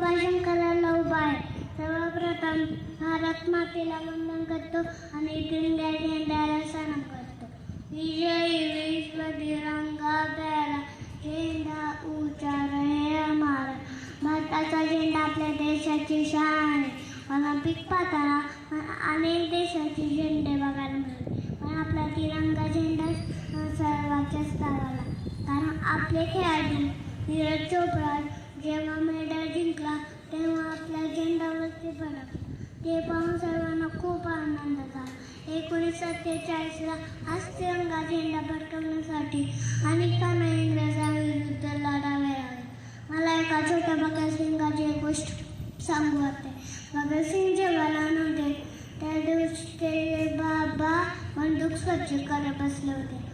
भाषण करायला उभा आहे. सर्वप्रथम भारत मातेला वंदन करतो आणि इंडिया झेंड्याला सलाम करतो. विजयी विश्व तिरंगा प्यारा. झेंडा ऊंचा रहे हमारा. भारताचा झेंडा आपल्या देशाची शान आहे ऑलिम्पिक पाहताना अनेक देशाचे झेंडे बघायला मिळाले पण आपला तिरंगा झेंडा अ, सर्वात कारण आपले खेळाडू नीरज चोप्रा जेव्हा मेडल जिंकला तेव्हा आपल्या झेंडावरती फडकला ते पाहून सर्वांना खूप आनंद झाला. एकोणीसशे सत्तेचाळीसला हाच तिरंगा झेंडा फडकवण्यासाठी अनेकांना इंग्रजांविरुद्ध लढावे लागले. मला एका छोट्या भगतसिंगाची एक गोष्ट सांगू वाटते. भगतसिंग जेव्हा लहान होते त्या दिवशी ते बाबा बंदूक स्वच्छ करत बसले होते.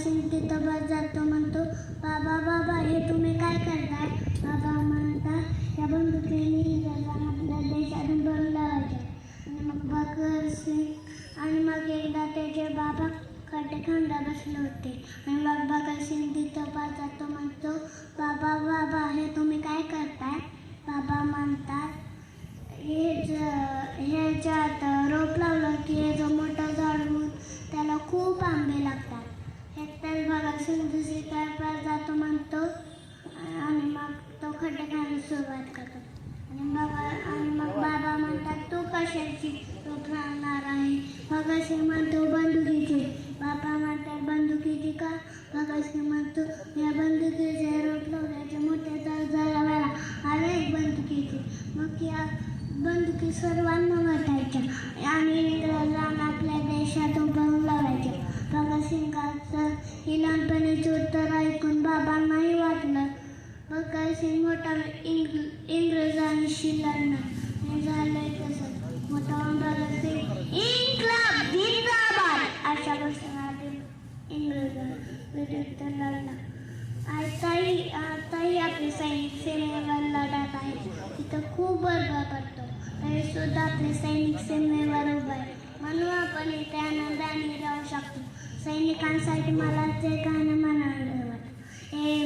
मग तिथं बस जातो म्हणतो बाबा बाबा हे तुम्ही काय करताय बाबा म्हणता या बंदुकीने इंग्रजांना आपल्या देशातून बनला लावायचे आणि मग भगतसिंग आणि मग एकदा त्याचे बाबा खड्डे खांदा बसले होते. आणि मग भगतसिंग तिथं बस जातो म्हणतो बाबा बाबा हे तुम्ही काय करताय बाबा म्हणतात हे ज ह्याच्यात रोप लावलं की हे जो मोठं झाड होऊन त्याला खूप आंबे लागतात एकटाच भगतसिंग दुसरी पास जातो म्हणतो आणि मग तो खड्डे खायला सुरुवात करतो आणि मग आणि मग बाबा म्हणतात तू कशाची रोप लावणार आहे भगतसिंग म्हणतो बंदुकीची. बाबा म्हणतात बंदुकीची का? भगतसिंग म्हणतो या बंदुकीचे रोप लावल्याचे मोठे झाड झाला अरे एक बंदुकीची. मग या बंदुकी सर्वांना वाटायच्या आणि इंग्रजांना आपल्या देशातून पळून लावायच्या. भगतसिंगाचं ही लहानपणीचे उत्तर ऐकून बाबांनाही वाटलं. भगतसिंग मोठा इंग इंग्रजांशी लढणं हे झालंय तसं. विरुद्ध लढला आताही आताही आपले सैनिक सेनेवर लढत आहे. तिथं खूप बरबा पडतो. तरी सुद्धा आपले सैनिक सेनेवर उभं आहे म्हणून आपण इथे आनंदाने राहू शकतो. सैनिकांसाठी मला ते गाणं म्हणायला हे